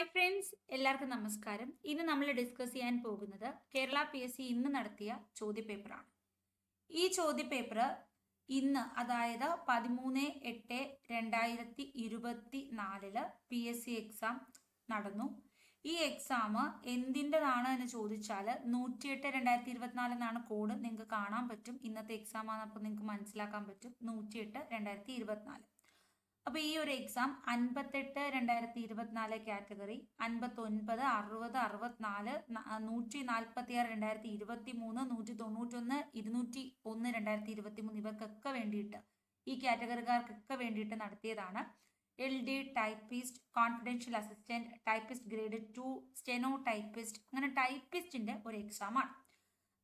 Hi friends എല്ലാവർക്കും നമസ്കാരം. ഇന്ന് നമ്മൾ ഡിസ്കസ് ചെയ്യാൻ പോകുന്നത് കേരള പി എസ് സി ഇന്ന് നടത്തിയ ചോദ്യപേപ്പറാണ്. ഈ ചോദ്യപേപ്പർ ഇന്ന് അതായത് പതിമൂന്ന് എട്ട് രണ്ടായിരത്തി ഇരുപത്തി നാലിൽ പി എസ് സി എക്സാം നടന്നു. ഈ എക്സാം എന്തിന്റെതാണ് എന്ന് ചോദിച്ചാൽ നൂറ്റിയെട്ട് രണ്ടായിരത്തി ഇരുപത്തിനാല് എന്നാണ് കോഡ് നിങ്ങൾക്ക് കാണാൻ പറ്റും. ഇന്നത്തെ എക്സാം ആണ് അപ്പോൾ നിങ്ങൾക്ക് മനസ്സിലാക്കാൻ പറ്റും. നൂറ്റിയെട്ട് രണ്ടായിരത്തി ഇരുപത്തിനാല്. അപ്പോൾ ഈ ഒരു എക്സാം അൻപത്തെട്ട് രണ്ടായിരത്തി ഇരുപത്തിനാല് കാറ്റഗറി അൻപത്തൊൻപത് അറുപത് അറുപത്തിനാല് നൂറ്റി നാൽപ്പത്തി ആറ് രണ്ടായിരത്തി ഇരുപത്തി മൂന്ന് നൂറ്റി തൊണ്ണൂറ്റൊന്ന് ഇരുന്നൂറ്റി ഒന്ന് രണ്ടായിരത്തി ഇരുപത്തി മൂന്ന് ഇവർക്കൊക്കെ വേണ്ടിയിട്ട് ഈ കാറ്റഗറിക്കാർക്കൊക്കെ വേണ്ടിയിട്ട് നടത്തിയതാണ്. L D typist confidential assistant typist grade two steno typist അങ്ങനെ ടൈപ്പിസ്റ്റിന്റെ ഒരു എക്സാമാണ്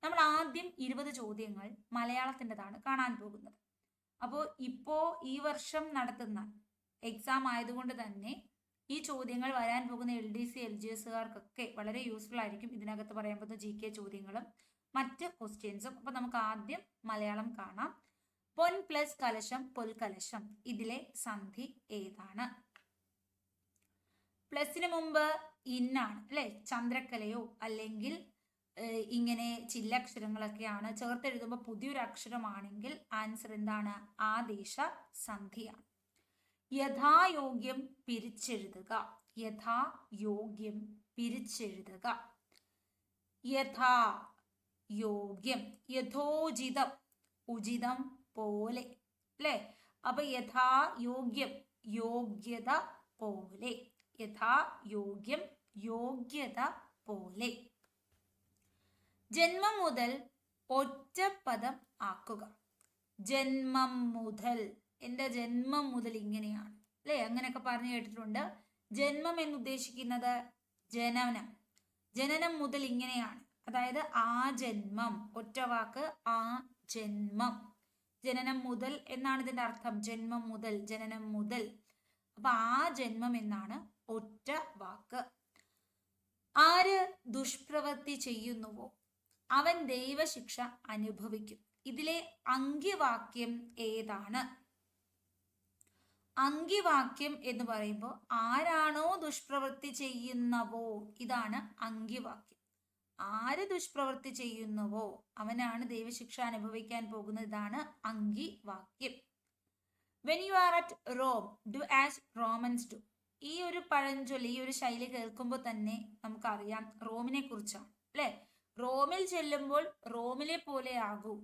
നമ്മൾ ആദ്യം ഇരുപത് ചോദ്യങ്ങൾ മലയാളത്തിന്റെതാണ് കാണാൻ പോകുന്നത്. അപ്പോൾ ഇപ്പോൾ ഈ വർഷം നടത്തുന്ന എക്സാം ആയതുകൊണ്ട് തന്നെ ഈ ചോദ്യങ്ങൾ വരാൻ പോകുന്ന L D C L G എസുകാർക്കൊക്കെ വളരെ യൂസ്ഫുൾ ആയിരിക്കും. ഇതിനകത്ത് പറയാൻ പോകുന്ന ജി കെ ചോദ്യങ്ങളും മറ്റ് ക്വസ്റ്റ്യൻസും അപ്പോൾ നമുക്ക് ആദ്യം മലയാളം കാണാം. പൊൻ പ്ലസ് കലശം പൊൽകലശം ഇതിലെ സന്ധി ഏതാണ്? പ്ലസിന് മുമ്പ് ഇന്നാണ് അല്ലെ? ചന്ദ്രക്കലയോ അല്ലെങ്കിൽ ഇങ്ങനെ ചില്ലക്ഷരങ്ങളൊക്കെയാണ് ചേർത്തെഴുതുമ്പോൾ പുതിയൊരു അക്ഷരമാണെങ്കിൽ ആൻസർ എന്താണ്? ആദേശ സന്ധിയാണ് യഥായോഗ്യം പിരിച്ചെഴുതുക. യഥായോഗ്യം പിരിച്ചെഴുതുക. യഥാ യോഗ്യം യഥോചിതം ഉചിതം പോലെ അല്ലേ? അപ്പൊ യഥായോഗ്യം യോഗ്യത പോലെ യഥായോഗ്യം യോഗ്യത പോലെ. ജന്മം മുതൽ ഒറ്റപ്പദം ആക്കുക. ജന്മം മുതൽ. എന്റെ ജന്മം മുതൽ ഇങ്ങനെയാണ്. അല്ലേ? അങ്ങനെയൊക്കെ പറഞ്ഞു കേട്ടിട്ടുണ്ട്. ജന്മം എന്ന് ഉദ്ദേശിക്കുന്നത് ജനനം. ജനനം മുതൽ ഇങ്ങനെയാണ്. അതായത് ആ ജന്മം. ഒറ്റ വാക്ക് ആ ജന്മം. ജനനം മുതൽ എന്നാണ് ഇതിന്റെ അർത്ഥം. ജന്മം മുതൽ ജനനം മുതൽ. അപ്പൊ ആ ജന്മം എന്നാണ് ഒറ്റ വാക്ക്. ആര് ദുഷ്പ്രവൃത്തി ചെയ്യുന്നുവോ? അവൻ ദൈവശിക്ഷ അനുഭവിക്കും. ഇതിലെ അങ്കിവാക്യം ഏതാണ്? അങ്കിവാക്യം എന്ന് പറയുമ്പോൾ ആരാണോ ദുഷ്പ്രവൃത്തി ചെയ്യുന്നവോ ഇതാണ് അങ്കിവാക്യം. ആര് ദുഷ്പ്രവൃത്തി ചെയ്യുന്നവോ അവനാണ് ദൈവശിക്ഷ അനുഭവിക്കാൻ പോകുന്നത് ഇതാണ് അങ്കിവാക്യം. When you are at Rome do as Romans do ഈ ഒരു പഴഞ്ചൊല്ലി ഈ ഒരു ശൈലി കേൾക്കുമ്പോൾ തന്നെ നമുക്കറിയാം റോമിനെ കുറിച്ചാണ് അല്ലേ? റോമിൽ ചെല്ലുമ്പോൾ റോമിലെ പോലെ ആകൂ.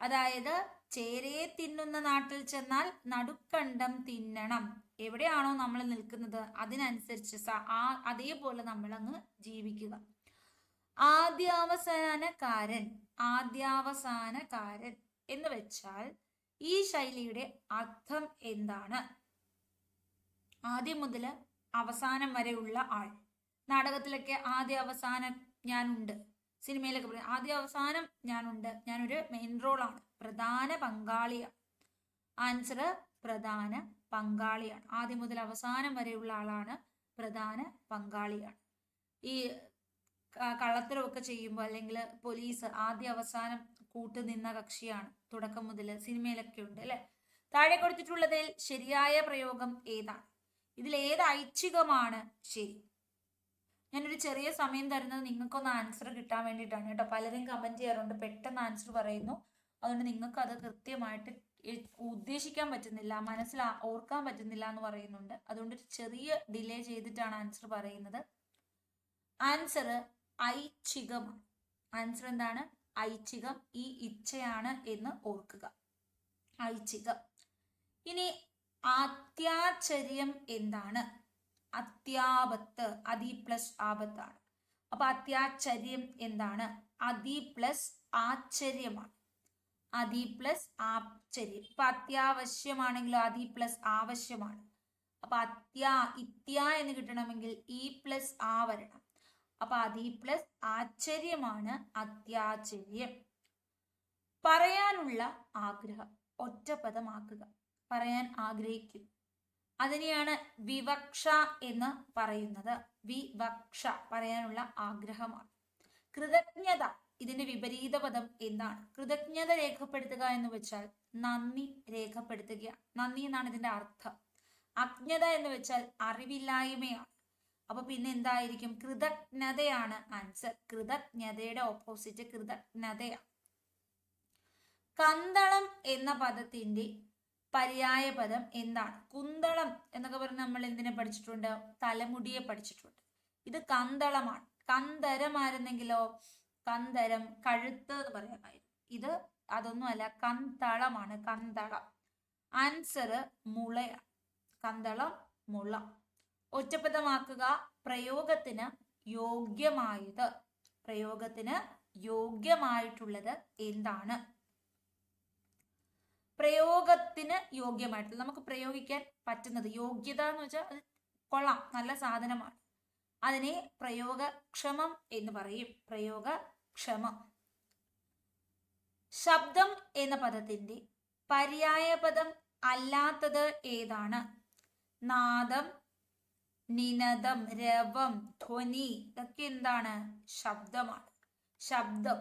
അതായത് ചേരയെ തിന്നുന്ന നാട്ടിൽ ചെന്നാൽ നടുക്കണ്ടം തിന്നണം. എവിടെയാണോ നമ്മൾ നിൽക്കുന്നത് അതിനനുസരിച്ച് ആ അതേപോലെ നമ്മൾ അങ്ങ് ജീവിക്കുക. ആദ്യാവസാനക്കാരൻ ആദ്യാവസാനക്കാരൻ എന്ന് വെച്ചാൽ ഈ ശൈലിയുടെ അർത്ഥം എന്താണ്? ആദ്യം മുതൽ അവസാനം വരെയുള്ള ആൾ. നാടകത്തിലൊക്കെ ആദ്യ അവസാനം ഞാനുണ്ട്. സിനിമയിലൊക്കെ പറയും ആദ്യ അവസാനം ഞാനുണ്ട്. ഞാനൊരു മെയിൻ റോളാണ് പ്രധാന പങ്കാളിയാണ്. ആൻസർ പ്രധാന പങ്കാളിയാണ്. ആദ്യം മുതൽ അവസാനം വരെയുള്ള ആളാണ് പ്രധാന പങ്കാളിയാണ്. ഈ കള്ളത്തരമൊക്കെ ചെയ്യുമ്പോൾ അല്ലെങ്കിൽ പോലീസ് ആദ്യ അവസാനം കൂട്ടുനിന്ന കക്ഷിയാണ്. തുടക്കം മുതൽ സിനിമയിലൊക്കെ ഉണ്ട് അല്ലെ? താഴെ കൊടുത്തിട്ടുള്ളതിൽ ശരിയായ പ്രയോഗം ഏതാണ്? ഇതിൽ ഏത് ഐച്ഛികമാണ് ശരി? ഞാനൊരു ചെറിയ സമയം തരുന്നത് നിങ്ങൾക്കൊന്ന് ആൻസർ കിട്ടാൻ വേണ്ടിയിട്ടാണ് കേട്ടോ. പലരും കമന്റ് ചെയ്യാറുണ്ട്. പെട്ടെന്ന് ആൻസർ പറയുന്നു. അതുകൊണ്ട് നിങ്ങൾക്ക് അത് കൃത്യമായിട്ട് ഉദ്ദേശിക്കാൻ പറ്റുന്നില്ല മനസ്സിൽ ഓർക്കാൻ പറ്റുന്നില്ല എന്ന് പറയുന്നുണ്ട്. അതുകൊണ്ട് ഒരു ചെറിയ ഡിലേ ചെയ്തിട്ടാണ് ആൻസർ പറയുന്നത്. ആൻസർ ഐച്ഛികമാണ് ആൻസർ എന്താണ്? ഐച്ഛികം ഈ ഇച്ഛയാണ് എന്ന് ഓർക്കുക. ഐച്ഛികം ഇനി ആത്യാചര്യം എന്താണ്? അത്യാപത്ത് അതി പ്ലസ് ആപത്താണ്. അപ്പൊ അത്യാചര്യം എന്താണ്? അതി പ്ലസ് ആശ്ചര്യമാണ്. അതി പ്ലസ് ആശ്ചര്യം. ഇപ്പൊ അത്യാവശ്യമാണെങ്കിലോ അതി പ്ലസ് ആവശ്യമാണ്. അപ്പൊ അത്യാ ഇത്യ എന്ന് കിട്ടണമെങ്കിൽ ഇ പ്ലസ് ആ വരണം. അപ്പൊ അതി പ്ലസ് ആശ്ചര്യമാണ് അത്യാശ്ചര്യം. പറയാനുള്ള ആഗ്രഹം. ഒറ്റപ്പദമാക്കുക പറയാൻ ആഗ്രഹിക്കുന്നു. അതിനെയാണ് വിവക്ഷ എന്ന് പറയുന്നത്. വിവക്ഷ പറയാനുള്ള ആഗ്രഹമാണ്. കൃതജ്ഞത ഇതിന്റെ വിപരീത പദം എന്താണ്? കൃതജ്ഞത രേഖപ്പെടുത്തുക എന്ന് വെച്ചാൽ നന്ദി രേഖപ്പെടുത്തുക നന്ദി എന്നാണ് ഇതിന്റെ അർത്ഥം. അജ്ഞത എന്ന് വെച്ചാൽ അറിവില്ലായ്മയാണ്. അപ്പൊ പിന്നെ എന്തായിരിക്കും? കൃതജ്ഞതയാണ് ആൻസർ കൃതജ്ഞതയുടെ ഓപ്പോസിറ്റ് കൃതജ്ഞതയാണ്. കന്തളം എന്ന പദത്തിന്റെ പര്യായ പദം എന്താണ്? കുന്തളം എന്നൊക്കെ പറഞ്ഞ് നമ്മൾ എന്തിനെ പഠിച്ചിട്ടുണ്ട്? തലമുടിയെ പഠിച്ചിട്ടുണ്ട്. ഇത് കന്തളമാണ്. കന്തരം ആയിരുന്നെങ്കിലോ കന്തരം കഴുത്ത് എന്ന് പറയാമായിരുന്നു ഇത് അതൊന്നുമല്ല കന്തളമാണ് കന്തളം. ആൻസർ മുളയാണ്. കന്തളം മുള. ഒറ്റപ്പദമാക്കുക പ്രയോഗത്തിന് യോഗ്യമായത്. പ്രയോഗത്തിന് യോഗ്യമായിട്ടുള്ളത് എന്താണ്? പ്രയോഗത്തിന് യോഗ്യമായിട്ടുള്ളത് നമുക്ക് പ്രയോഗിക്കാൻ പറ്റുന്നത് യോഗ്യത എന്ന് വെച്ചാൽ അത് കൊള്ളാം. നല്ല സാധനമാണ്. അതിനെ പ്രയോഗക്ഷമം എന്ന് പറയും. പ്രയോഗക്ഷമം. ശബ്ദം എന്ന പദത്തിന്റെ പര്യായ പദം അല്ലാത്തത് ഏതാണ്? നാദം നിനദം രവം ധ്വനി. ഇതൊക്കെ എന്താണ്? ശബ്ദമാണ്. ശബ്ദം.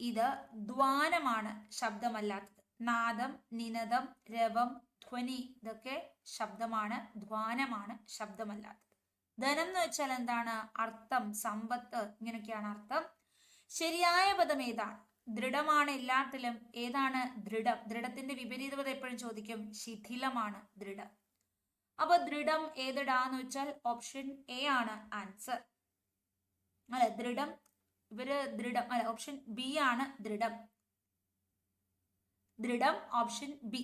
ഇത് ദ്വാനമാണ് ശബ്ദമല്ലാത്തത്. നാദം നിനദം രവം ധ്വനി ഇതൊക്കെ ശബ്ദമാണ് ധ്വാനമാണ് ശബ്ദമല്ലാത്തത്. ധനം എന്ന് വെച്ചാൽ എന്താണ്? അർത്ഥം സമ്പത്ത് ഇങ്ങനെയൊക്കെയാണ് അർത്ഥം. ശരിയായ പദം ഏതാണ്? ദൃഢമാണ് എല്ലാത്തിലും. ഏതാണ്? ദൃഢം. ദൃഢത്തിന്റെ വിപരീത പദം എപ്പോഴും ചോദിക്കും. ശിഥിലമാണ് ദൃഢം. അപ്പൊ ദൃഢം ഏതിടാന്ന് വെച്ചാൽ ഓപ്ഷൻ എ ആണ് ആൻസർ. അല്ലെ? ദൃഢം ഇവർ ദൃഢം അല്ല ഓപ്ഷൻ ബി ആണ് ദൃഢം. ദൃഢം ഓപ്ഷൻ ബി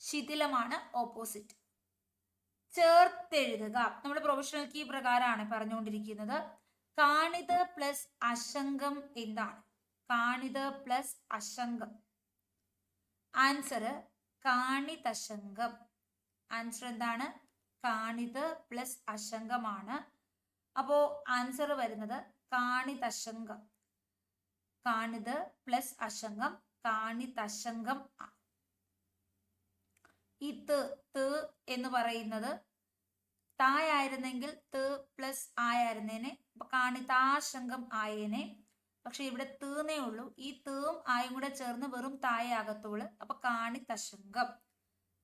ശിഥിലമാണ് ഓപ്പോസിറ്റ് ചേർത്തെഴുതുക. നമ്മുടെ പ്രൊഫഷണൽ കീ പ്രകാരമാണ് പറഞ്ഞുകൊണ്ടിരിക്കുന്നത്. കാണിത പ്ലസ് അശങ്കം എന്താണ്? കാണിത പ്ലസ് അശങ്കം ആൻസർ കാണിതശങ്കം ആൻസർ എന്താണ്? കാണിത പ്ലസ് അശങ്കമാണ് അപ്പോ ആൻസർ വരുന്നത് കാണിതശങ്കം. കാണിത് പ്ലസ് അശങ്കം കാണിതശങ്കം ഈ ത് ത് എന്ന് പറയുന്നത് തായായിരുന്നെങ്കിൽ ത് പ്ലസ് ആയായിരുന്നേനെ അപ്പൊ കാണിതാശങ്കം ആയേനെ. പക്ഷെ ഇവിടെ തീന്നേ ഉള്ളൂ. ഈ തേം ആയും കൂടെ ചേർന്ന് വെറും തായാകത്തുള്ളൂ അപ്പൊ കാണിതശങ്കം.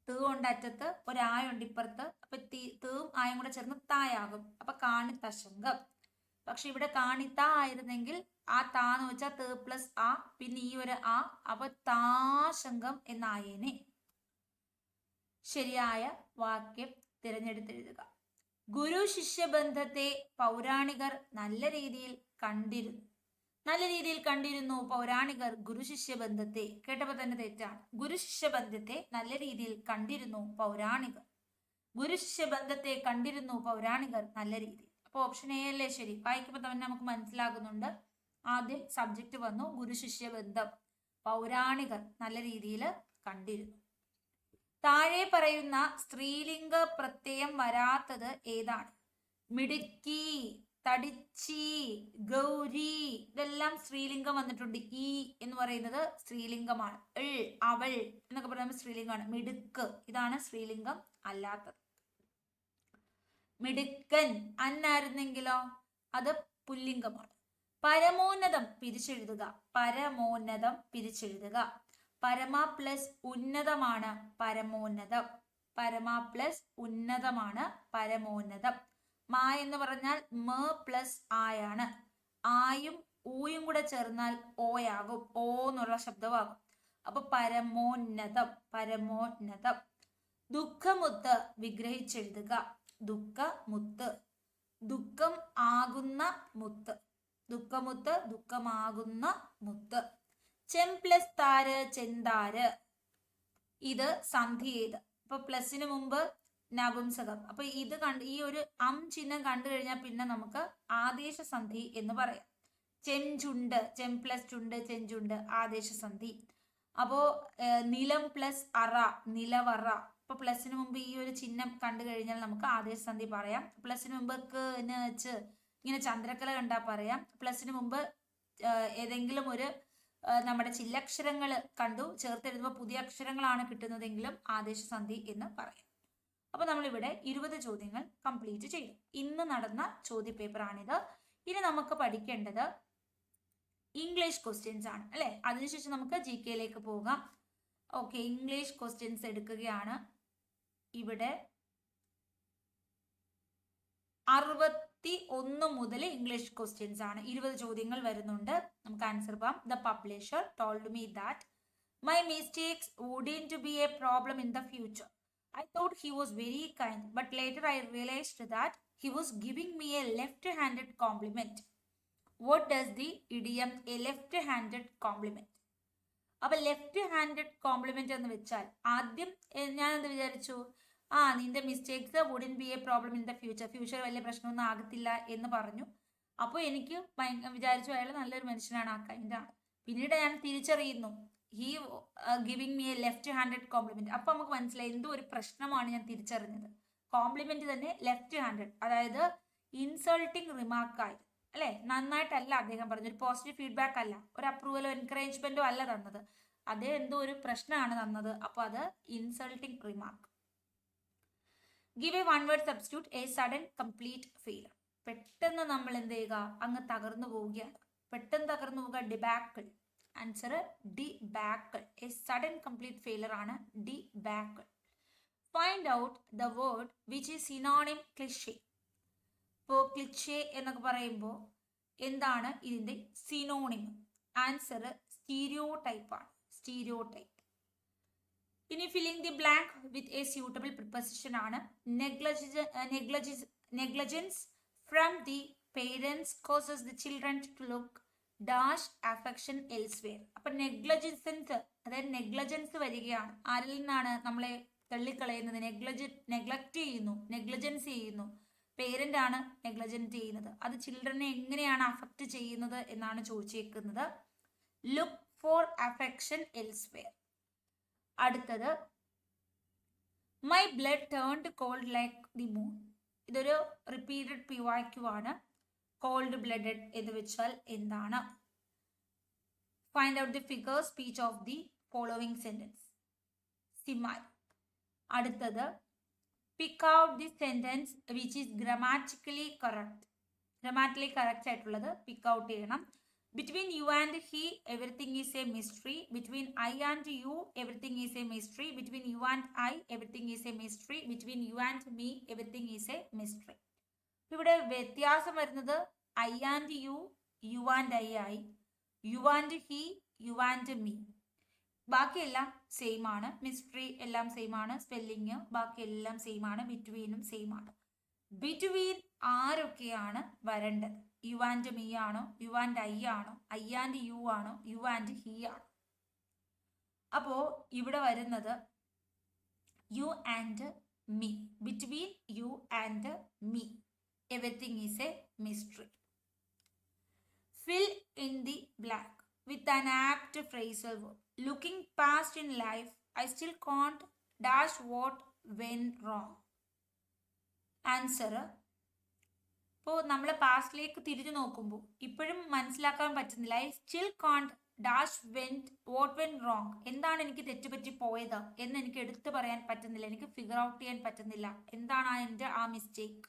തീ ഉണ്ട് അറ്റത്ത് ഒരായുണ്ട് ഇപ്പുറത്ത്. അപ്പൊ തീ തീവും ആയും കൂടെ ചേർന്ന് തായാകും. അപ്പൊ കാണിതശങ്കം. പക്ഷെ ഇവിടെ കാണിത്ത ആയിരുന്നെങ്കിൽ ആ താ എന്ന് വെച്ചാൽ ത് പ്ലസ് ആ പിന്നെ ഈ ഒരു ആ അപ്പൊ താശങ്കം എന്നായേനെ. ശരിയായ വാക്യം തിരഞ്ഞെടുത്തെഴുതുക. ഗുരു ശിഷ്യബന്ധത്തെ പൗരാണികർ നല്ല രീതിയിൽ കണ്ടിരുന്നു. നല്ല രീതിയിൽ കണ്ടിരുന്നു പൗരാണികർ ഗുരു ശിഷ്യബന്ധത്തെ. കേട്ടപ്പോ തന്നെ തെറ്റാണ്. ഗുരു ശിഷ്യബന്ധത്തെ നല്ല രീതിയിൽ കണ്ടിരുന്നു പൗരാണികർ. ഗുരു ശിഷ്യബന്ധത്തെ കണ്ടിരുന്നു പൗരാണികർ നല്ല രീതിയിൽ. അപ്പൊ ഓപ്ഷൻ എ അല്ലേ ശരി? വായിക്കുമ്പോൾ തന്നെ നമുക്ക് മനസ്സിലാകുന്നുണ്ട്. ആദ്യം സബ്ജക്റ്റ് വന്നു ഗുരു ശിഷ്യ ബന്ധം. പൗരാണികർ നല്ല രീതിയിൽ കണ്ടിരുന്നു. താഴെ പറയുന്ന സ്ത്രീലിംഗ പ്രത്യയം വരാത്തത് ഏതാണ്? മിടുക്കി തടിച്ചി ഗൗരി ഇതെല്ലാം സ്ത്രീലിംഗം വന്നിട്ടുണ്ട്. ഈ എന്ന് പറയുന്നത് സ്ത്രീലിംഗമാണ്. എൾ അവൾ എന്നൊക്കെ പറയുന്നത് സ്ത്രീലിംഗമാണ്. മിടുക്ക് ഇതാണ് സ്ത്രീലിംഗം അല്ലാത്തത്. മിടുക്കൻ അന്നായിരുന്നെങ്കിലോ? അത് പുല്ലിംഗമാണ്. പരമോന്നതം പിരിച്ചെഴുതുക. പരമോന്നതം പിരിച്ചെഴുതുക. പരമ പ്ലസ് ഉന്നതമാണ് പരമോന്നതം. പരമ പ്ലസ് ഉന്നതമാണ് പരമോന്നതം. മാ എന്ന് പറഞ്ഞാൽ മ പ്ലസ് ആയാണ്. ആയും ഊയും കൂടെ ചേർന്നാൽ ഓയാകും ഓ എന്നുള്ള ശബ്ദമാകും. അപ്പൊ പരമോന്നതം പരമോന്നതം. ദുഃഖമുത്ത് വിഗ്രഹിച്ചെഴുതുക. ദുഃഖമുത്ത് ദുഃഖം ആകുന്ന മുത്ത്. ദുഃഖമുത്ത് ദുഃഖമാകുന്ന മുത്ത്. ചെം പ്ലസ് താര് ചെന്താര് ഇത് സന്ധി ചെയ്ത്. അപ്പൊ പ്ലസിന് മുമ്പ് നപുംസകം. അപ്പൊ ഇത് കണ്ട് ഈ ഒരു അം ചിഹ്നം കണ്ടു കഴിഞ്ഞാൽ പിന്നെ നമുക്ക് ആദേശ സന്ധി എന്ന് പറയാം. ചെഞ്ചുണ്ട് ചെം പ്ലസ് ചുണ്ട് ചെഞ്ചുണ്ട് ആദേശ സന്ധി. അപ്പോ നിലം പ്ലസ് അറ നിലവറ. ഇപ്പൊ പ്ലസിന് മുമ്പ് ഈ ഒരു ചിഹ്നം കണ്ടു കഴിഞ്ഞാൽ നമുക്ക് ആദേശ സന്ധി പറയാം. പ്ലസിന് മുമ്പ് എന്ന് വെച്ച് ഇങ്ങനെ ചന്ദ്രക്കല കണ്ടാൽ പറയാം. പ്ലസിന് മുമ്പ് ഏതെങ്കിലും ഒരു നമ്മുടെ ചില്ലക്ഷരങ്ങൾ കണ്ടു ചേർത്തെഴുതുമ്പോൾ പുതിയ അക്ഷരങ്ങളാണ് കിട്ടുന്നതെങ്കിലും ആദേശ ആദേശസന്ധി എന്ന് പറയാം. അപ്പൊ നമ്മളിവിടെ ഇരുപത് ചോദ്യങ്ങൾ കംപ്ലീറ്റ് ചെയ്തു. ഇന്ന് നടന്ന ചോദ്യ പേപ്പറാണിത് ഇനി നമുക്ക് പഠിക്കേണ്ടത് ഇംഗ്ലീഷ് ക്വസ്റ്റ്യൻസ് ആണ്. അല്ലെ? അതിനുശേഷം നമുക്ക് ജി കെയിലേക്ക് പോകാം. ഓക്കെ ഇംഗ്ലീഷ് ക്വസ്റ്റ്യൻസ് എടുക്കുകയാണ്. ഇവിടെ അറുപത്തി ഒന്ന് മുതൽ ഇംഗ്ലീഷ് ക്വസ്റ്റ്യൻസ് ആണ്. ഇരുപത് ചോദ്യങ്ങൾ വരുന്നുണ്ട്. നമുക്ക് ആൻസർ പോവാം the publisher told me that my mistakes wouldn't to be a problem in the future I thought he was very kind but later I realised that he was giving me a left handed compliment what does the idiom a left handed compliment അപ്പൊ left handed compliment എന്ന് വെച്ചാൽ ആദ്യം ഞാൻ എന്ത് വിചാരിച്ചു? ആ നിന്റെ mistakes wouldn't be a problem in the future future വലിയ പ്രശ്നമൊന്നും ആകത്തില്ല എന്ന് പറഞ്ഞു. അപ്പോൾ എനിക്ക് വിചാരിച്ചു അയാൾ നല്ലൊരു മനുഷ്യനാണ് ആ കൈൻഡാണ് പിന്നീട് ഞാൻ തിരിച്ചറിയുന്നു. He giving me a left handed compliment അപ്പൊ നമുക്ക് മനസ്സിലായി എന്തോ ഒരു പ്രശ്നമാണ് ഞാൻ തിരിച്ചറിഞ്ഞത്. കോംപ്ലിമെന്റ് തന്നെ ലെഫ്റ്റ് ഹാൻഡഡ് അതായത് ഇൻസൾട്ടിങ് റിമാർക്കായി അല്ലെ? നന്നായിട്ടല്ല അദ്ദേഹം പറഞ്ഞു ഒരു പോസിറ്റീവ് ഫീഡ്ബാക്ക് അല്ല. ഒരു അപ്രൂവലോ എൻകറേജ്മെന്റോ അല്ല തന്നത്. അതേ എന്തോ ഒരു പ്രശ്നമാണ് തന്നത്. അപ്പൊ അത് insulting remark give a one word substitute a sudden complete failure പെട്ടെന്ന് നമ്മൾ എന്ത് ചെയ്യുക? അങ്ങ് തകർന്നു പോവുകയാണ് പെട്ടെന്ന് തകർന്നു പോവുക debacle answer debacle a sudden complete failure ആണ് debacle find out the word which is synonym cliche ഇപ്പോൾ ക്ലിച്ചേ എന്നൊക്കെ പറയുമ്പോൾ എന്താണ് ഇതിന്റെ സിനോണിം ആൻസർ സ്റ്റീരിയോ ടൈപ്പാണ് സ്റ്റീരിയോ ടൈപ്പ് ഇനി filling the blank with a suitable preposition ആണ്. Negligence from the parents causes the children to look dash affection elsewhere അപ്പൊ negligence അതായത് നെഗ്ലജൻസ് വരികയാണ്. ആരിൽ നിന്നാണ് നമ്മളെ തള്ളിക്കളയുന്നത്? നെഗ്ലജ നെഗ്ലക്ട് ചെയ്യുന്നു. നെഗ്ലജൻസ് ചെയ്യുന്നു. പേരന്റ് ആണ് നെഗ്ലജന്റ് ചെയ്യുന്നത്. അത് ചിൽഡ്രനെ എങ്ങനെയാണ് അഫക്റ്റ് ചെയ്യുന്നത് എന്നാണ് ചോദിച്ചേക്കുന്നത്. ലുക്ക് ഫോർ അഫെക്ഷൻ എൽസ്വെയർ അടുത്തത് my blood turned cold like the moon ഇതൊരു റിപ്പീറ്റഡ് പിവാക്യു ആണ്. കോൾഡ് ബ്ലഡഡ് എന്ന് വെച്ചാൽ എന്താണ്? Find out the figure speech of the following sentence സിമായി അടുത്തത് pick out the sentence which is grammatically correct grammatically correct ആയിട്ടുള്ളത് pick out ചെയ്യണം. Between you and he everything is a mystery between I and you everything is a mystery between you and I everything is a mystery between you and me everything is a mystery ഇവിടെ വ്യത്യാസം വരുന്നത് I and you you and I ആയി. You and he you and me ബാക്കിയെല്ലാം same ആണ്. Mystery എല്ലാം same ആണ്. Spelling ബാക്കി എല്ലാം സെയിം ആണ് ബിറ്റ്വീനും സെയിം ആണ്. ബിറ്റ്വീൻ ആരൊക്കെയാണ് വരേണ്ടത്? യു ആൻഡ് മീ ആണോ? യു ആൻഡ് ഐ ആണോ? ഐ ആൻഡ് യു ആണോ? യു ആൻഡ് ഹി ആണോ? അപ്പോ ഇവിടെ വരുന്നത് you and me between you and me everything is a mystery fill in the blank with an apt phrasal verb. Looking past in life, I still can't dash what went wrong. Answer ഇപ്പോൾ നമ്മൾ പാസ്റ്റിലേക്ക് തിരിഞ്ഞു നോക്കുമ്പോൾ ഇപ്പോഴും മനസ്സിലാക്കാൻ പറ്റുന്നില്ല. I still can't dash went what when wrong എന്താണ് എനിക്ക് തെറ്റുപറ്റി പോയത് എന്ന് എനിക്ക് എടുത്തു പറയാൻ പറ്റുന്നില്ല. എനിക്ക് ഫിഗർ ഔട്ട് ചെയ്യാൻ പറ്റുന്നില്ല. എന്താണ് എന്റെ ആ mistake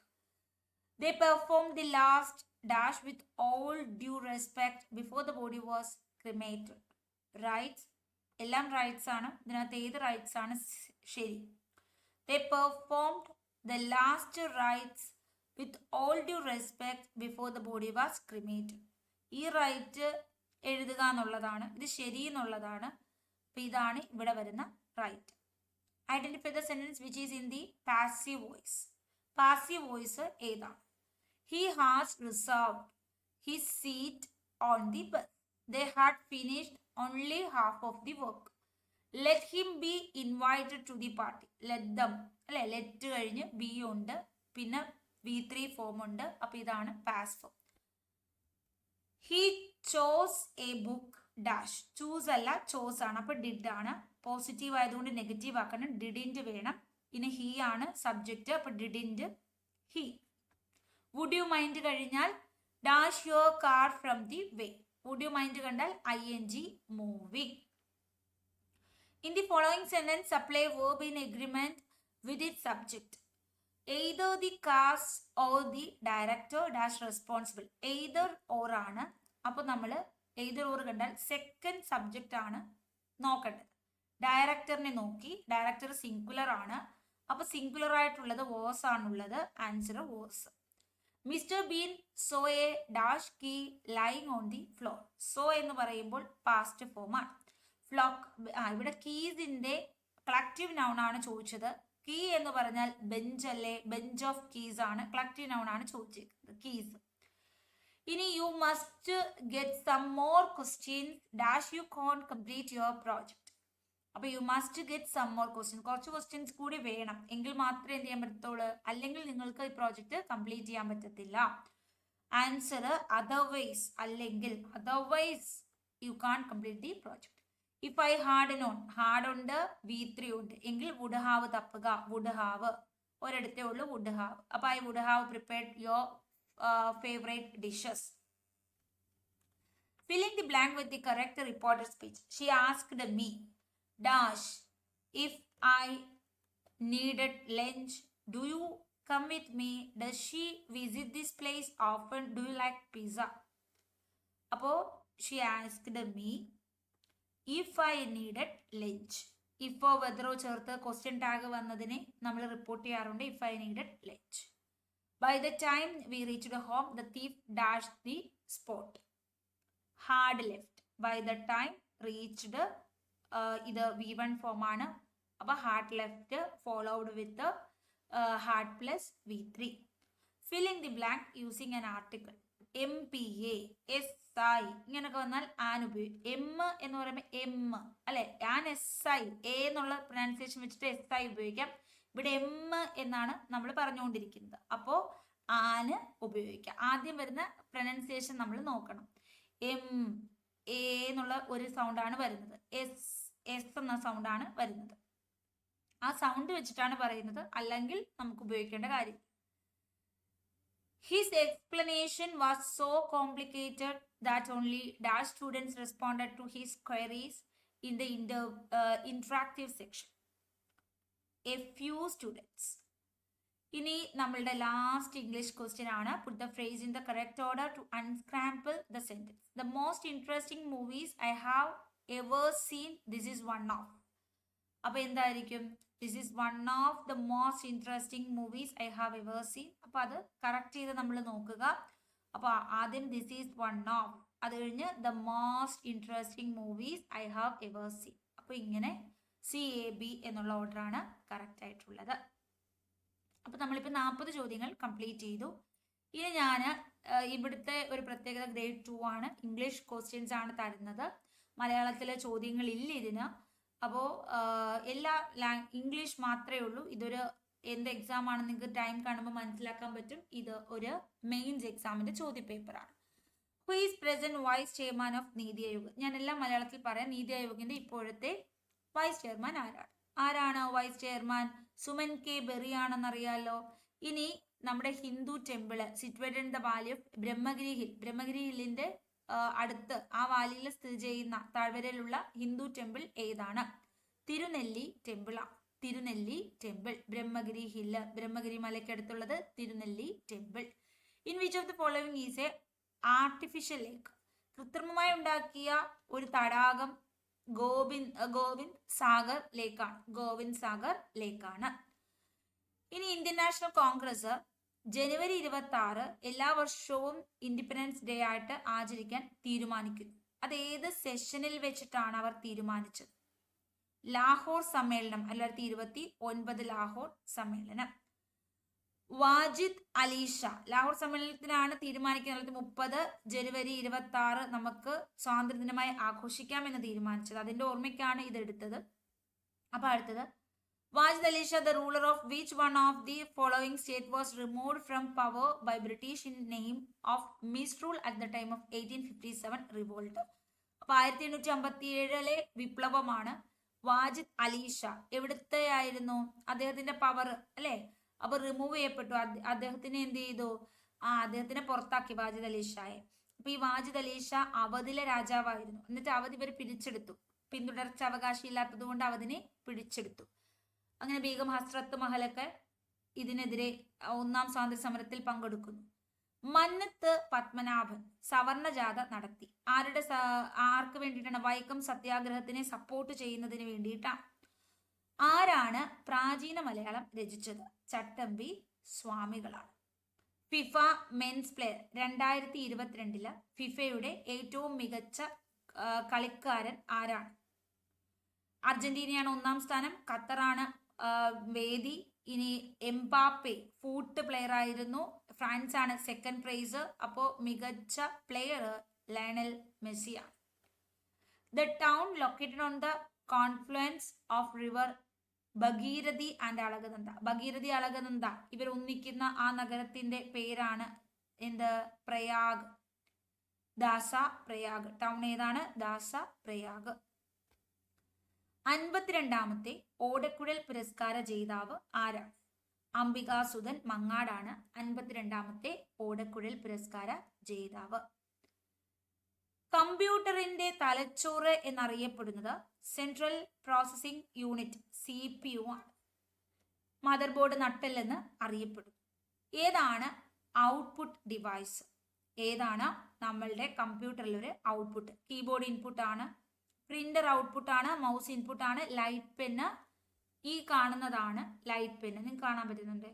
they perform the last dash with all due respect before the body was cremated rites എല്ലാം റൈറ്റ്സ് ആണ്. ഇതിനകത്ത് ഏത് റൈറ്റ്സ് ആണ്? ശരി. They performed the last rites with all due respect before the body was cremate ഈ rite എഴുതുക എന്നുള്ളതാണ്. ഇത് ശരി എന്നുള്ളതാണ്. അപ്പം ഇതാണ് ഇവിടെ വരുന്ന rite identify the sentence which is in the passive voice passive voice ഏതാണ്? He has reserved his seat on the bus they had finished only half of the work let him be invited to the party let them അല്ലെ? Let കഴിഞ്ഞ് B ഉണ്ട്. പിന്നെ V three form ഉണ്ട്. അപ്പൊ ഇതാണ് pass form he chose a book dash choose അല്ല chose ആണ്. അപ്പൊ ഡിഡ് ആണ്. പോസിറ്റീവ് ആയതുകൊണ്ട് നെഗറ്റീവ് ആക്കണം. ഡിഡിന്റ് വേണം. പിന്നെ ഹി ആണ് സബ്ജക്റ്റ് അപ്പൊ didn't he would you mind കഴിഞ്ഞാൽ dash your car from the way would you mind കണ്ടാൽ I N G moving in the following sentence supply verb in agreement with it subject either the cast or the director dash responsible either or ആണ്. അപ്പോൾ നമ്മൾ either or കണ്ടാൽ second subject ആണ് നോക്കേണ്ടത്. ഡയറക്ടറിനെ നോക്കി. Director singular ആണ്. അപ്പോൾ singular ആയിട്ടുള്ളത് വോസ് ആണുള്ളത്. Answer was Mr Bean saw a dash key lying on the floor. So എന്ന് പറയുമ്പോൾ പാസ്റ്റ് ഫോമാണ് ഫ്ലോക്ക് ഇവിടെ കീസിന്റെ കളക്റ്റീവ് നൗൺ ആണ് ചോദിച്ചത്. കീ എന്ന് പറഞ്ഞാൽ ബെഞ്ച് അല്ലേ? ബെഞ്ച് ഓഫ് കീസ് ആണ് കളക്റ്റീവ് നൗൺ ആണ് ചോദിച്ചിരിക്കുന്നത് കീസ്. ഇനി you must get some more questions dash you can't complete your project അപ്പൊ you must get some more question കുറച്ച് ക്വസ്റ്റ്യൻസ് കൂടി വേണം. എങ്കിൽ മാത്രമേ എന്ത് ചെയ്യാൻ പറ്റത്തുള്ളൂ? അല്ലെങ്കിൽ നിങ്ങൾക്ക് ഈ പ്രോജക്റ്റ് കംപ്ലീറ്റ് ചെയ്യാൻ പറ്റത്തില്ല. ആൻസർ അതർവൈസ് അല്ലെങ്കിൽ otherwise you can't complete the project if I had known had ഉണ്ട് വി ത്രീ ഉണ്ട്. എങ്കിൽ വുഡ് ഹാവ് തപ്പുക. വുഡ് ഹാവ് ഒരിടത്തേ ഉള്ളൂ വുഡ് ഹാവ് അപ്പൊ I would have prepared your favourite dishes Filling the blank with the correct reporter speech, she asked me, Dash, if I needed lunch, do you come with me? Does she visit this place often? Do you like pizza? അപ്പോൾ she asked me if I needed lunch ഇഫോ വെതറോ ചേർത്ത് question tag വന്നതിനെ നമ്മൾ report ചെയ്യാറുണ്ട് if I needed lunch by the time we reach the home the thief dash the spot had left by the time reached ഇത് V one ആണ്. അപ്പോൾ had left followed with had plus V three filling the blank using an article M P A S I ഇങ്ങനെയൊക്കെ വന്നാൽ an ഉപയോഗിക്കും M എന്ന് പറയുമ്പോൾ M അല്ലെ? An S I A എന്നുള്ള പ്രൊനൗൺസിയേഷൻ വെച്ചിട്ട് എസ് ഐ ഉപയോഗിക്കാം. ഇവിടെ എം എന്നാണ് നമ്മൾ പറഞ്ഞുകൊണ്ടിരിക്കുന്നത് അപ്പോൾ ആന് ഉപയോഗിക്കാം. ആദ്യം വരുന്ന പ്രൊനൗൺസിയേഷൻ നമ്മൾ നോക്കണം. എം എന്നുള്ള ഒരു സൗണ്ടാണ് വരുന്നത്. എസ് എസ് എന്ന സൗണ്ടാണ് വരുന്നത്. ആ സൗണ്ട് വെച്ചിട്ടാണ് പറയുന്നത് അല്ലെങ്കിൽ നമുക്ക് ഉപയോഗിക്കേണ്ട കാര്യം. His explanation was so complicated that only dash students responded to his queries in the inter interactive section a few students ഇനി നമ്മളുടെ ലാസ്റ്റ് ഇംഗ്ലീഷ് ക്വസ്റ്റ്യൻ ആണ്. Put the phrase in the correct order to unscramble the sentence the most interesting movies I have ever seen this is one of അപ്പൊ എന്തായിരിക്കും? This is one of the most interesting movies I have ever seen അപ്പൊ അത് correct ചെയ്ത് നമ്മൾ നോക്കുക. അപ്പൊ ആദ്യം this is one of അത് കഴിഞ്ഞ് the most interesting movies I have ever seen അപ്പൊ ഇങ്ങനെ സി എ ബി എന്നുള്ള ഓർഡറാണ് കറക്റ്റ് ആയിട്ടുള്ളത്. അപ്പൊ നമ്മളിപ്പോൾ നാൽപ്പത് ചോദ്യങ്ങൾ കംപ്ലീറ്റ് ചെയ്തു. ഇനി ഞാൻ ഇവിടുത്തെ ഒരു പ്രത്യേകത ഗ്രേഡ് ടു ആണ്. ഇംഗ്ലീഷ് ക്വസ്റ്റ്യൻസ് ആണ് തരുന്നത്. മലയാളത്തിലെ ചോദ്യങ്ങൾ ഇല്ല ഇതിന് അപ്പോൾ എല്ലാ ഇംഗ്ലീഷ് മാത്രമേ ഉള്ളൂ. ഇതൊരു എന്ത് എക്സാം ആണെന്ന് നിങ്ങൾക്ക് ടൈം കാണുമ്പോൾ മനസ്സിലാക്കാൻ പറ്റും. ഇത് ഒരു മെയിൻസ് എക്സാമിന്റെ ചോദ്യ പേപ്പറാണ് who present vice chairman of NITI Aayog ഞാൻ എല്ലാം മലയാളത്തിൽ പറയാം. നീതി ആയോഗിന്റെ ഇപ്പോഴത്തെ വൈസ് ചെയർമാൻ ആരാണ്? ആരാണ് vice chairman Suman K Bery ആണെന്നറിയാലോ ഇനി നമ്മുടെ Hindu temple situated in the valley of Brahmagiri hill Brahmagiri ഹില്ലിന്റെ അടുത്ത് ആ വാലിയിൽ സ്ഥിതി ചെയ്യുന്ന താഴ്വരയിലുള്ള ഹിന്ദു ടെമ്പിൾ ഏതാണ്? Tirunelli temple Tirunelli temple Brahmagiri hill Brahmagiri മലയ്ക്കടുത്തുള്ളത് Tirunelli temple in which of the following is a artificial lake കൃത്രിമമായി ഉണ്ടാക്കിയ ഒരു തടാകം ഗോവിന്ദ് ഗോവിന്ദ് സാഗർ ലേക്കാണ്. ഗോവിന്ദ് സാഗർ ലേക്കാണ്. ഇനി ഇന്ത്യൻ നാഷണൽ കോൺഗ്രസ് ജനുവരി ഇരുപത്തി ആറ് എല്ലാ വർഷവും ഇൻഡിപെൻഡൻസ് ഡേ ആയിട്ട് ആചരിക്കാൻ തീരുമാനിക്കുന്നു അത് ഏത് സെഷനിൽ വെച്ചിട്ടാണ് അവർ തീരുമാനിച്ചത്? ലാഹോർ സമ്മേളനം അല്ലായിരത്തി ഇരുപത്തി ഒൻപത് ലാഹോർ സമ്മേളനം. വാജിദ് അലീഷ. ലാഹോർ സമ്മേളനത്തിലാണ് തീരുമാനിക്കുന്നത്. മുപ്പത് ജനുവരി ഇരുപത്തി ആറ് നമുക്ക് സ്വാതന്ത്ര്യദിനമായി ആഘോഷിക്കാമെന്ന് തീരുമാനിച്ചത്. അതിന്റെ ഓർമ്മയ്ക്കാണ് ഇതെടുത്തത്. അപ്പൊ അടുത്തത്. Wajid Ali Shah the ruler of which one of the following state was remove from power by British in name of misrule at the time of eighteen fifty seven revolt അപ്പൊ ആയിരത്തി എണ്ണൂറ്റി അമ്പത്തി ഏഴിലെ വിപ്ലവമാണ് വാജിദ് അലീഷ. എവിടുത്തെ ആയിരുന്നു അദ്ദേഹത്തിന്റെ പവർ അല്ലെ? അപ്പൊ റിമൂവ് ചെയ്യപ്പെട്ടു. അദ്ദേഹത്തിനെ എന്ത് ചെയ്തു? ആ അദ്ദേഹത്തിനെ പുറത്താക്കി വാജിദ് അലീഷായെ അപ്പൊ ഈ വാജിദ് അലീഷ അവധിലെ രാജാവായിരുന്നു. എന്നിട്ട് അവധി ഇവർ പിടിച്ചെടുത്തു പിന്തുടർച്ച അവകാശം ഇല്ലാത്തത് കൊണ്ട് അവധിനെ പിടിച്ചെടുത്തു. അങ്ങനെ ബീഗം ഹസ്രത്ത് മഹലൊക്കെ ഇതിനെതിരെ ഒന്നാം സ്വാതന്ത്ര്യ സമരത്തിൽ പങ്കെടുക്കുന്നു. മന്നത്ത് പത്മനാഭൻ സവർണ ജാഥ നടത്തി. ആരുടെ ആർക്ക് വേണ്ടിയിട്ടാണ്? വൈക്കം സത്യാഗ്രഹത്തിനെ സപ്പോർട്ട് ചെയ്യുന്നതിന് വേണ്ടിയിട്ടാണ്. ആരാണ് പ്രാചീന മലയാളം രചിച്ചത്? ചട്ടമ്പി സ്വാമികളാണ്. FIFA men's player. രണ്ടായിരത്തി ഇരുപത്തിരണ്ടിൽ ഫിഫയുടെ ഏറ്റവും മികച്ച കളിക്കാരൻ ആരാണ്? അർജന്റീനയാണ് ഒന്നാം സ്ഥാനം. ഖത്തറാണ് വേദി. ഇനി എംബാപ്പെ ഫൂട്ട് പ്ലെയർ ആയിരുന്നു. ഫ്രാൻസ് ആണ് സെക്കൻഡ് പ്രൈസ് അപ്പോൾ മികച്ച player Lionel മെസ്സിയാണ്. The town located on the confluence of river Bhagirathi and Alaknanda. Bhagirathi Alaknanda ഇവർ ഒന്നിക്കുന്ന ആ നഗരത്തിന്റെ പേരാണ് എന്ത്? പ്രയാഗ്. ദാസ പ്രയാഗ്. ടൗൺ ഏതാണ്? ദാസ പ്രയാഗ്. അൻപത്തിരണ്ടാമത്തെ ഓടക്കുഴൽ പുരസ്കാര ജേതാവ് ആരാണ് അംബികാസുധൻ മങ്ങാടാണ് അൻപത്തിരണ്ടാമത്തെ ഓടക്കുഴൽ പുരസ്കാര ജേതാവ്. കമ്പ്യൂട്ടറിന്റെ തലച്ചോറ് എന്നറിയപ്പെടുന്നത് central processing unit C P U ആണ് മദർ ബോർഡ് നട്ടെല്ലെന്ന് അറിയപ്പെടുന്നു ഏതാണ് ഔട്ട്പുട്ട് ഡിവൈസ് ഏതാണ് നമ്മളുടെ കമ്പ്യൂട്ടറിൽ ഒരു ഔട്ട്പുട്ട് കീബോർഡ് ഇൻപുട്ട് ആണ് പ്രിന്റർ ഔട്ട്പുട്ട് ആണ് മൗസ് ഇൻപുട്ട് ആണ് ലൈറ്റ് പെന്ന് ഈ കാണുന്നതാണ് ലൈറ്റ് പെന്ന് നിങ്ങൾക്ക് കാണാൻ പറ്റുന്നുണ്ട്?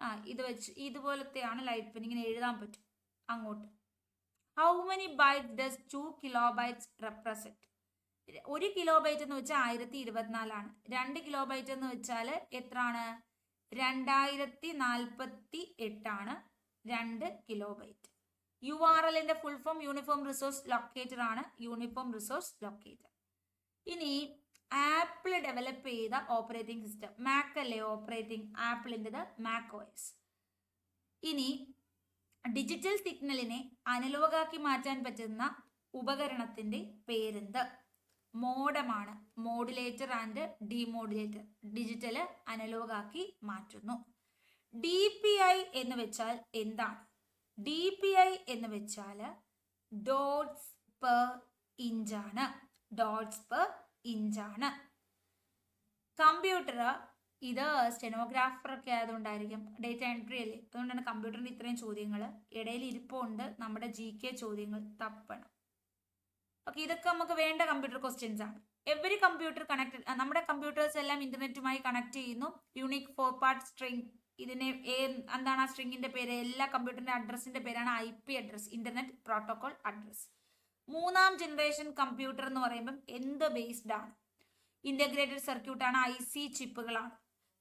ആ ഇത് വെച്ച് ഇതുപോലത്തെയാണ് ലൈറ്റ് പെൻ ഇങ്ങനെ എഴുതാൻ പറ്റും. അങ്ങോട്ട്. How many byte does two kilobytes represent ഒരു കിലോ ബൈറ്റ് എന്ന് വെച്ചാൽ ആയിരത്തി ഇരുപത്തിനാലാണ് രണ്ട് കിലോ ബൈറ്റ് എന്ന് വെച്ചാൽ എത്രയാണ് രണ്ടായിരത്തി നാൽപ്പത്തി എട്ടാണ് രണ്ട് കിലോ ബൈറ്റ് യു ആർ എല്ലിന്റെ full form uniform resource locator ആണ് യൂണിഫോം റിസോഴ്സ് ലൊക്കേറ്റർ ഇനി ആപ്പിൾ ഡെവലപ്പ് ചെയ്ത ഓപ്പറേറ്റിംഗ് സിസ്റ്റം മാക് അല്ലേ ഓപ്പറേറ്റിംഗ് ആപ്പിളിന്റെത്? മാക് ഓയസ് ഇനി ഡിജിറ്റൽ സിഗ്നലിനെ അനലോഗാക്കി മാറ്റാൻ പറ്റുന്ന ഉപകരണത്തിന്റെ പേരെന്ത്? മോഡമാണ്. Modulator and demodulator. ഡിജിറ്റൽ അനലോഗാക്കി മാറ്റുന്നു. ഡി പി ഐ എന്ന് വെച്ചാൽ എന്താണ്? ഡി പി ഐ എന്ന് വെച്ചാൽ ഡോട്ട്സ് പെർ ഇഞ്ചാണ് ഡോട്ട്സ് പെർ ഇഞ്ചാണ് കമ്പ്യൂട്ടർ ഇത് സ്റ്റെനോഗ്രാഫർ ഒക്കെ ആയതുകൊണ്ടായിരിക്കും. ഡേറ്റ എൻട്രി അല്ലേ? അതുകൊണ്ടാണ് കമ്പ്യൂട്ടറിന് ഇത്രയും ചോദ്യങ്ങൾ ഇടയിൽ ഇരിപ്പുണ്ട്. നമ്മുടെ ജി കെ ചോദ്യങ്ങൾ തപ്പണം. ഓക്കെ ഇതൊക്കെ നമുക്ക് വേണ്ട കമ്പ്യൂട്ടർ ക്വസ്റ്റ്യൻസ് ആണ്. എവറി കമ്പ്യൂട്ടർ കണക്ട് നമ്മുടെ കമ്പ്യൂട്ടേഴ്സ് എല്ലാം ഇന്റർനെറ്റുമായി കണക്ട് ചെയ്യുന്നു. യൂണിക് ഫോർ പാർട്ട് സ്ട്രിങ് ഇതിനെ എന്താണ് ആ സ്ട്രിങ്ങിന്റെ പേര്? എല്ലാ കമ്പ്യൂട്ടറിന്റെ അഡ്രസ്സിന്റെ പേരാണ് I P address internet protocol address മൂന്നാം ജനറേഷൻ കമ്പ്യൂട്ടർ എന്ന് പറയുമ്പം എന്ത് ബേസ്ഡ് ആണ്? ഇന്റഗ്രേറ്റഡ് സർക്യൂട്ട് ആണ് ഐ സി ചിപ്പുകളാണ്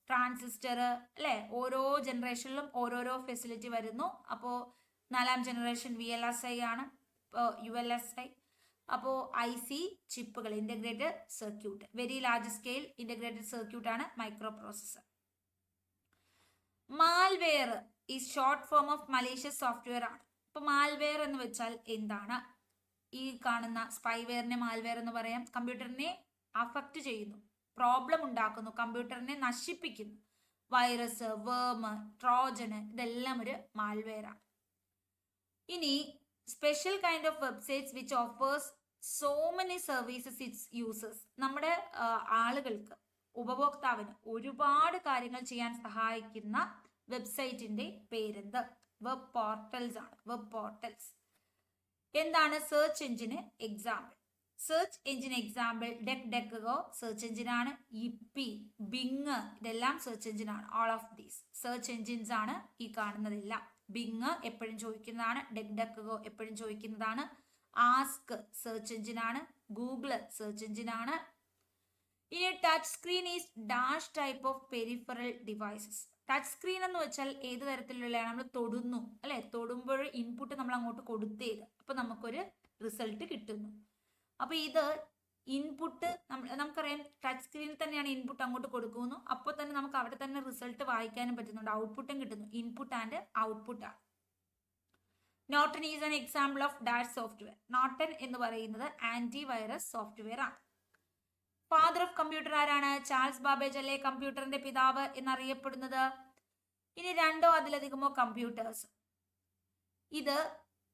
ട്രാൻസിസ്റ്റർ അല്ലെ? ഓരോ ജനറേഷനിലും ഓരോരോ ഫെസിലിറ്റി വരുന്നു. അപ്പോൾ നാലാം generation V L S I ആണ് യു എൽ എസ് ഐ അപ്പോൾ ഐ സി ചിപ്പുകൾ integrated circuit very large scale integrated circuit ആണ് മൈക്രോ പ്രോസസ്സർ മാൽവെയർ ഈ short form of malicious software ആണ്. ഇപ്പൊ മാൽവെയർ എന്ന് വെച്ചാൽ എന്താണ്? ഈ കാണുന്ന സ്പൈവെയറിനെ മാൽവെയർ എന്ന് പറയാം. കമ്പ്യൂട്ടറിനെ അഫക്റ്റ് ചെയ്യുന്നു പ്രോബ്ലം ഉണ്ടാക്കുന്നു കമ്പ്യൂട്ടറിനെ നശിപ്പിക്കുന്നു. വൈറസ് വേമ് ട്രോജന് ഇതെല്ലാം ഒരു മാൽവെയർ ആണ്. ഇനി special kind of websites which offers so many services its users നമ്മുടെ ആളുകൾക്ക് ഉപഭോക്താവിന് ഒരുപാട് കാര്യങ്ങൾ ചെയ്യാൻ സഹായിക്കുന്ന വെബ്സൈറ്റിന്റെ പേരെന്ത്? വെബ് പോർട്ടൽസ് ആണ്. വെബ് പോർട്ടൽസ് എന്താണ് search engine example search engine example DuckDuckGo search എഞ്ചിനാണ് ഇപ്പി ബിങ് ഇതെല്ലാം സെർച്ച് എഞ്ചിനാണ് all of these search engines ആണ് ഈ കാണുന്നതെല്ലാം. ബിങ് എപ്പോഴും ചോദിക്കുന്നതാണ്. ഡെക് ഡെക്കോ എപ്പോഴും ചോദിക്കുന്നതാണ്. ആസ്ക് സെർച്ച് എഞ്ചിനാണ് ഗൂഗിൾ സെർച്ച് എഞ്ചിനാണ് ഇനി touch screen is dash type of peripheral devices touch screen എന്ന് വെച്ചാൽ ഏത് തരത്തിലുള്ള നമ്മൾ തൊടുന്നു അല്ലെ? തൊടുമ്പോൾ ഇൻപുട്ട് നമ്മൾ അങ്ങോട്ട് കൊടുത്തേ അപ്പൊ നമുക്കൊരു റിസൾട്ട് കിട്ടുന്നു. അപ്പൊ ഇത് ഇൻപുട്ട് നമുക്കറിയാം ടച്ച് സ്ക്രീനിൽ തന്നെയാണ് ഇൻപുട്ട് അങ്ങോട്ട് കൊടുക്കുന്നു. അപ്പോൾ തന്നെ നമുക്ക് അവിടെ തന്നെ റിസൾട്ട് വായിക്കാനും പറ്റുന്നുണ്ട്. ഔട്ട്പുട്ടും കിട്ടുന്നു. ഇൻപുട്ട് ആൻഡ് ഔട്ട്പുട്ട് ആണ്. Norton is an example of that software. Norton എന്ന് പറയുന്നത് ആന്റി വൈറസ് സോഫ്റ്റ്വെയർ ആണ്. ഫാദർ ഓഫ് കമ്പ്യൂട്ടർ ആരാണ്? ചാൾസ് ബാബേജ് അല്ലെ? കമ്പ്യൂട്ടറിന്റെ പിതാവ് എന്നറിയപ്പെടുന്നത്. ഇനി രണ്ടോ അതിലധികമോ കമ്പ്യൂട്ടേഴ്സ് ഇത്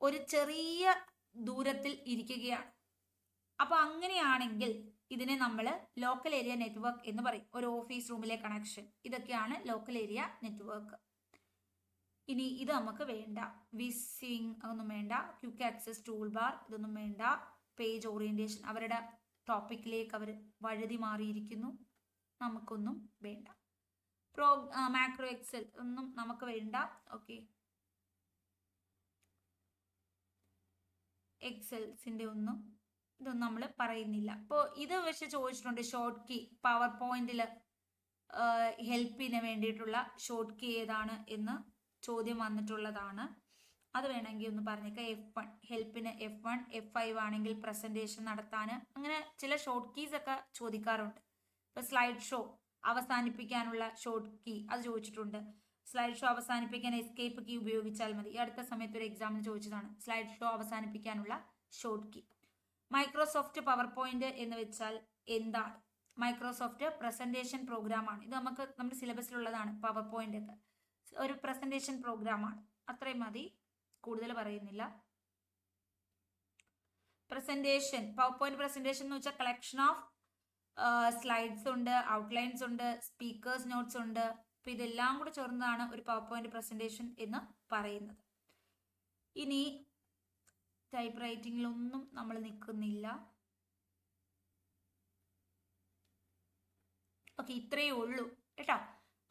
ഒരു ചെറിയ ദൂരത്തിൽ ഇരിക്കുകയാണ്. അപ്പൊ അങ്ങനെയാണെങ്കിൽ ഇതിനെ നമ്മൾ ലോക്കൽ ഏരിയ നെറ്റ്വർക്ക് എന്ന് പറയും. ഒരു ഓഫീസ് റൂമിലെ കണക്ഷൻ ഇതൊക്കെയാണ് ലോക്കൽ ഏരിയ നെറ്റ്വർക്ക് ഇനി ഇത് നമുക്ക് വേണ്ട. വിസിങ് അതൊന്നും വേണ്ട. ക്യുക്ക് ആക്സസ് ടൂൾ ബാർ ഇതൊന്നും വേണ്ട. പേജ് ഓറിയന്റേഷൻ അവരുടെ ടോപ്പിക്കിലേക്ക് അവർ വഴുതി മാറിയിരിക്കുന്നു. നമുക്കൊന്നും വേണ്ട. പ്രോ മാക്രോ എക്സൽ ഒന്നും നമുക്ക് വേണ്ട. ഓക്കെ എക്സൽസിന്റെ ഒന്നും ഇതൊന്നും നമ്മൾ പറയുന്നില്ല. അപ്പോൾ ഇത് പക്ഷെ ചോദിച്ചിട്ടുണ്ട് ഷോർട്ട് കീ പവർ പോയിന്റിൽ ഹെൽപ്പിന് വേണ്ടിയിട്ടുള്ള ഷോർട്ട് കീ ഏതാണ് എന്ന്. ചോദ്യം വന്നിട്ടുള്ളതാണ്. അത് വേണമെങ്കിൽ ഒന്ന് പറഞ്ഞേക്കാം. എഫ് വൺ ഹെൽപ്പിന് എഫ് വൺ എഫ് ഫൈവ് ആണെങ്കിൽ പ്രസന്റേഷൻ നടത്താൻ അങ്ങനെ ചില ഷോർട്ട് കീസ് ഒക്കെ ചോദിക്കാറുണ്ട്. ഇപ്പോൾ സ്ലൈഡ് ഷോ അവസാനിപ്പിക്കാനുള്ള ഷോർട്ട് കീ അത് ചോദിച്ചിട്ടുണ്ട്. സ്ലൈഡ് ഷോ അവസാനിപ്പിക്കാൻ എസ്കേപ്പ് കീ ഉപയോഗിച്ചാൽ മതി. ഈ അടുത്ത സമയത്ത് ഒരു എക്സാമിന് ചോദിച്ചതാണ്. സ്ലൈഡ് ഷോ അവസാനിപ്പിക്കാനുള്ള short key Microsoft PowerPoint എന്ന് വെച്ചാൽ എന്താണ്? മൈക്രോസോഫ്റ്റ് പ്രസന്റേഷൻ പ്രോഗ്രാം ആണ്. ഇത് നമുക്ക് നമ്മുടെ സിലബസിലുള്ളതാണ് പവർ പോയിന്റ് ഒക്കെ. ഒരു പ്രസന്റേഷൻ പ്രോഗ്രാമാണ് അത്രയും മതി. കൂടുതൽ പറയുന്നില്ല. പ്രസന്റേഷൻ പവർ പോയിന്റ് പ്രസന്റേഷൻ എന്ന് വെച്ചാൽ കളക്ഷൻ ഓഫ് സ്ലൈഡ്സ് ഉണ്ട് ഔട്ട്ലൈൻസ് ഉണ്ട് സ്പീക്കേഴ്സ് നോട്ട്സ് ഉണ്ട്. അപ്പൊ ഇതെല്ലാം കൂടെ ചേർന്നതാണ് ഒരു പവർ പോയിന്റ് പ്രസന്റേഷൻ എന്ന് പറയുന്നത്. ഇനി ടൈപ്പ് റൈറ്റിങ്ങിലൊന്നും നമ്മൾ നിൽക്കുന്നില്ല. ഓക്കെ ഇത്രയേ ഉള്ളൂ. കേട്ടോ?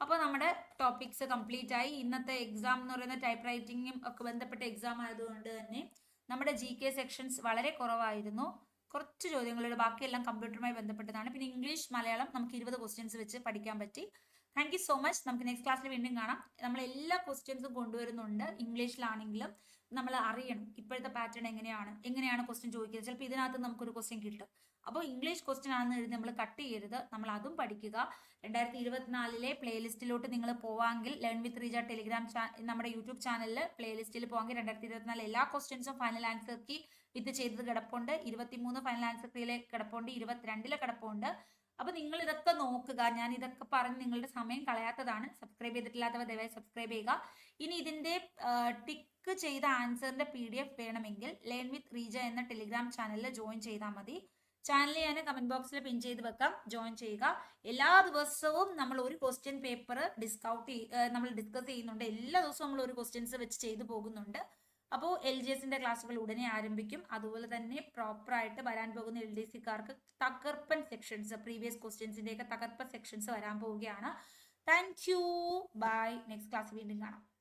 അപ്പോൾ നമ്മുടെ ടോപ്പിക്സ് കംപ്ലീറ്റ് ആയി. ഇന്നത്തെ എക്സാം എന്ന് പറയുന്ന ടൈപ്പ് റൈറ്റിങ്ങും ഒക്കെ ബന്ധപ്പെട്ട എക്സാം ആയതുകൊണ്ട് തന്നെ നമ്മുടെ ജി കെ സെക്ഷൻസ് വളരെ കുറവായിരുന്നു. കുറച്ച് ചോദ്യങ്ങളുണ്ട്. ബാക്കിയെല്ലാം കമ്പ്യൂട്ടറുമായി ബന്ധപ്പെട്ടതാണ്. പിന്നെ ഇംഗ്ലീഷ് മലയാളം നമുക്ക് ഇരുപത് ക്വസ്റ്റ്യൻസ് വെച്ച് പഠിക്കാൻ പറ്റി. താങ്ക് യു സോ മച്ച് നമുക്ക് നെക്സ്റ്റ് ക്ലാസ്സിൽ വീണ്ടും കാണാം. നമ്മൾ എല്ലാ ക്വസ്റ്റ്യൻസും കൊണ്ടുവരുന്നുണ്ട്. ഇംഗ്ലീഷിലാണെങ്കിലും നമ്മൾ അറിയണം. ഇപ്പോഴത്തെ പാറ്റേൺ എങ്ങനെയാണ്? എങ്ങനെയാണ് ക്വസ്റ്റ്യൻ ചോദിക്കുന്നത്? ചിലപ്പോൾ ഇതിനകത്ത് നമുക്കൊരു ക്വസ്റ്റ്യൻ കിട്ടും. അപ്പോൾ ഇംഗ്ലീഷ് ക്വസ്റ്റ്യൻ ആണെന്ന് എഴുതി നമ്മൾ കട്ട് ചെയ്യരുത്. നമ്മൾ അതും പഠിക്കുക. രണ്ടായിരത്തി ഇരുപത്തിനാലിലെ പ്ലേലിസ്റ്റിലോട്ട് നിങ്ങൾ പോവാമെങ്കിൽ ലേൺ വിത്ത് റീജ ടെലിഗ്രാം നമ്മുടെ യൂട്യൂബ് ചാനലിൽ പ്ലേലിസ്റ്റിൽ പോവാമെങ്കിൽ രണ്ടായിരത്തി ഇരുപത്തിനാല് എല്ലാ ക്വസ്റ്റ്യൻസും ഫൈനൽ ആൻസർ വിത്ത് ചെയ്തത് കിടപ്പുണ്ട്. ഇരുപത്തിമൂന്ന് ഫൈനൽ ആൻസർ കീയിലെ കിടപ്പുണ്ട്. ഇരുപത്തിരണ്ടിലെ കിടപ്പുണ്ട്. അപ്പോൾ നിങ്ങൾ ഇതൊക്കെ നോക്കുക. ഞാൻ ഇതൊക്കെ പറഞ്ഞ് നിങ്ങളുടെ സമയം കളയാത്തതാണ്. സബ്സ്ക്രൈബ് ചെയ്തിട്ടില്ലാത്തവ ദയവായി സബ്സ്ക്രൈബ് ചെയ്യുക. ഇനി ഇതിന്റെ ടിക്ക് ചെയ്ത ആൻസറിന്റെ പി ഡി എഫ് വേണമെങ്കിൽ ലേൺ വിത്ത് റീജ എന്ന ടെലിഗ്രാം ചാനലിൽ ജോയിൻ ചെയ്താൽ മതി. ചാനൽ ഞാൻ കമന്റ് ബോക്സിൽ പിൻ ചെയ്ത് വെക്കാം. ജോയിൻ ചെയ്യുക. എല്ലാ ദിവസവും നമ്മൾ ഒരു ക്വസ്റ്റ്യൻ പേപ്പർ ഡിസ്കൗട്ട് നമ്മൾ ഡിസ്കസ് ചെയ്യുന്നുണ്ട്. എല്ലാ ദിവസവും നമ്മൾ ഒരു ക്വസ്റ്റ്യൻസ് വെച്ച് ചെയ്തു പോകുന്നുണ്ട്. അപ്പോൾ എൽ ജി എസിന്റെ ക്ലാസ്സുകൾ ഉടനെ ആരംഭിക്കും. അതുപോലെ തന്നെ പ്രോപ്പറായിട്ട് വരാൻ പോകുന്ന എൽ ഡി സിക്കാർക്ക് തകർപ്പൻ സെക്ഷൻസ് പ്രീവിയസ് ക്വസ്റ്റ്യൻസിന്റെയൊക്കെ തകർപ്പൻ സെക്ഷൻസ് വരാൻ പോവുകയാണ്. Thank you bye next class വീണ്ടും കാണാം.